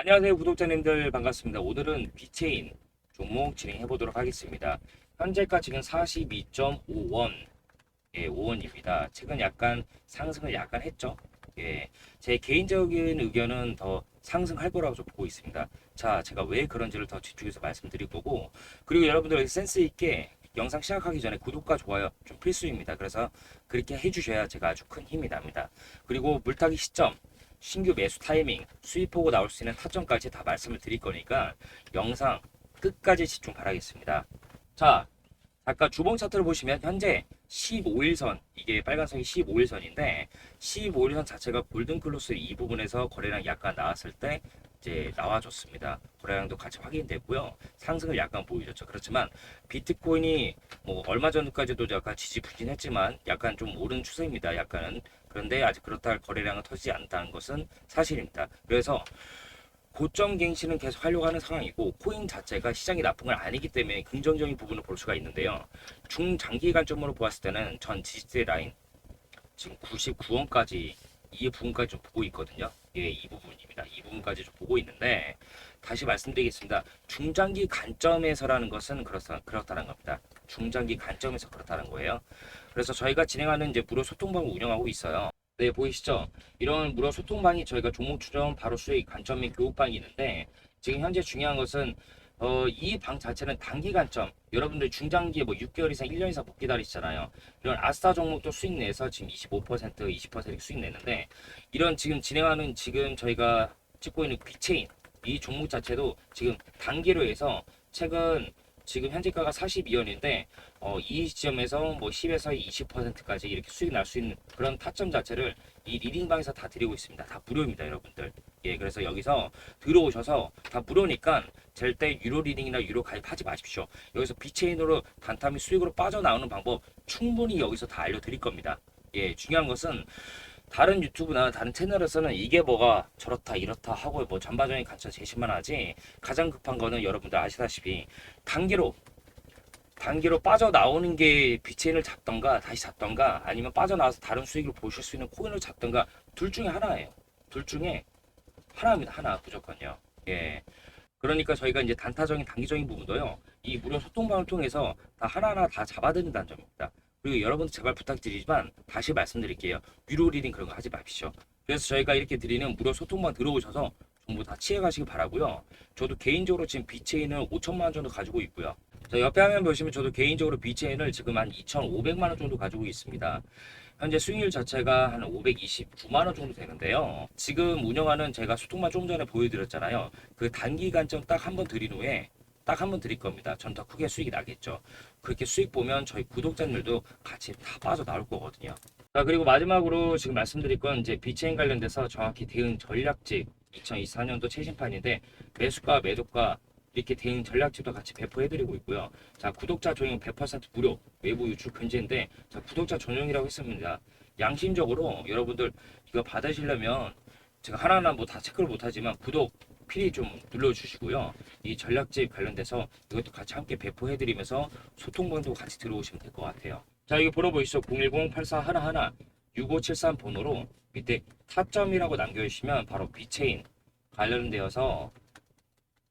안녕하세요 구독자님들 반갑습니다. 오늘은 비체인 종목 진행해 보도록 하겠습니다. 현재가 지금 42.5원 예, 5원입니다. 최근 약간 상승을 약간 했죠. 예, 제 개인적인 의견은 더 상승할 거라고 좀 보고 있습니다. 자, 제가 왜 그런지를 더 집중해서 말씀드릴 거고, 그리고 여러분들 센스 있게 영상 시작하기 전에 구독과 좋아요 좀 필수입니다. 그래서 그렇게 해주셔야 제가 아주 큰 힘이 납니다. 그리고 물타기 시점, 신규 매수 타이밍, 수입 보고 나올 수 있는 타점까지 다 말씀을 드릴 거니까 영상 끝까지 집중 바라겠습니다. 자, 아까 주봉 차트를 보시면 현재 15일선 이게 빨간색이 15일선인데 15일선 자체가 골든 클로스 이 부분에서 거래량 약간 나왔을 때 이제 나와줬습니다. 거래량도 같이 확인됐고요. 상승을 약간 보여줬죠. 그렇지만 비트코인이 뭐 얼마 전까지도 약간 지지부진했지만 약간 좀 오른 추세입니다. 약간은 그런데 아직 그렇다 할 거래량은 터지지 않다는 것은 사실입니다. 그래서 고점 갱신은 계속 하려고 하는 상황이고 코인 자체가 시장이 나쁜 건 아니기 때문에 긍정적인 부분을 볼 수가 있는데요. 중장기 관점으로 보았을 때는 전 지지대 라인 지금 99원까지 이 부분까지 좀 보고 있거든요. 예, 이 부분입니다. 이 부분까지 좀 보고 있는데 다시 말씀드리겠습니다. 중장기 관점에서라는 것은 그렇다, 그렇다는 겁니다. 중장기 관점에서 그렇다는 거예요. 그래서 저희가 진행하는 이제 무료 소통방을 운영하고 있어요. 네, 보이시죠? 이런 무료 소통방이 저희가 종목 추정, 바로 수익, 관점 및 교육방이 있는데 지금 현재 중요한 것은 어, 이 방 자체는 단기 관점. 여러분들 중장기에 뭐 6개월 이상, 1년 이상 못 기다리시잖아요. 이런 아스타 종목도 수익 내서 지금 25%, 20% 수익 내는데 이런 지금 진행하는 지금 저희가 찍고 있는 비체인 이 종목 자체도 지금 단기로 해서 최근 지금 현재가가 42원인데 어, 이 시점에서 뭐 10에서 20%까지 이렇게 수익 날 수 있는 그런 타점 자체를 이 리딩방에서 다 드리고 있습니다. 다 무료입니다, 여러분들. 예, 그래서 여기서 들어오셔서 다 무료니까 절대 유로 리딩이나 유로 가입하지 마십시오. 여기서 비체인으로 단타 및 수익으로 빠져나오는 방법 충분히 여기서 다 알려드릴 겁니다. 예, 중요한 것은 다른 유튜브나 다른 채널에서는 이게 뭐가 저렇다 이렇다 하고 뭐 전반적인 관점 제시만 하지 가장 급한 거는 여러분들 아시다시피 단계로 단계로 빠져나오는 게 비체인을 잡던가 다시 잡던가 아니면 빠져나와서 다른 수익을 보실 수 있는 코인을 잡던가 둘 중에 하나예요. 둘 중에 하나입니다. 하나 무조건요. 예. 그러니까 저희가 이제 단타적인 단기적인 부분도요. 이 무료 소통방을 통해서 다 하나하나 다 잡아드린다는 점입니다. 그리고 여러분 제발 부탁드리지만 다시 말씀드릴게요. 유료 리딩 그런 거 하지 마십시오. 그래서 저희가 이렇게 드리는 무료 소통방 들어오셔서 정보 다 취해 가시기 바라고요. 저도 개인적으로 지금 비체인을 5천만 원 정도 가지고 있고요. 자, 옆에 화면 보시면 저도 개인적으로 비체인을 지금 한 2,500만 원 정도 가지고 있습니다. 현재 수익률 자체가 한 529만 원 정도 되는데요. 지금 운영하는 제가 소통만 좀 전에 보여드렸잖아요. 그 단기 관점 딱 한 번 드린 후에 딱 한 번 드릴 겁니다. 전 더 크게 수익이 나겠죠. 그렇게 수익 보면 저희 구독자들도 같이 다 빠져 나올 거거든요. 자, 그리고 마지막으로 지금 말씀드릴 건 이제 비체인 관련돼서 정확히 대응 전략집 2024년도 최신판인데 매수가 매도가 이렇게 대응 전략집도 같이 배포해드리고 있고요. 자, 구독자 전용 100% 무료 외부 유출 금지인데 자, 구독자 전용이라고 했습니다. 양심적으로 여러분들 이거 받으시려면 제가 하나하나 뭐 다 체크를 못하지만 구독 필히 좀 눌러주시고요. 이 전략집 관련돼서 이것도 같이 함께 배포해드리면서 소통방도 같이 들어오시면 될 것 같아요. 자, 이거 번호 보이시죠? 010-8411-6573 번호로 밑에 타점이라고 남겨주시면 바로 비체인 관련되어서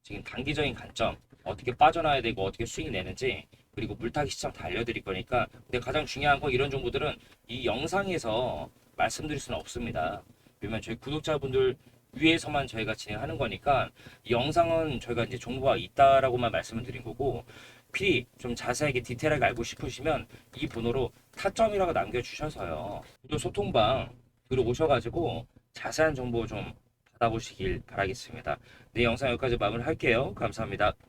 지금 단기적인 관점 어떻게 빠져나야 되고 어떻게 수익 내는지 그리고 물타기 시점 다 알려드릴 거니까 근데 가장 중요한 건 이런 정보들은 이 영상에서 말씀드릴 수는 없습니다. 왜냐면 저희 구독자분들 위해서만 저희가 진행하는 거니까 이 영상은 저희가 이제 정보가 있다라고만 말씀을 드린 거고 필히 좀 자세하게 디테일하게 알고 싶으시면 이 번호로 타점이라고 남겨주셔서요. 또 소통방 들어오셔가지고 자세한 정보 좀 받아보시길 바라겠습니다. 네, 영상 여기까지 마무리할게요. 감사합니다.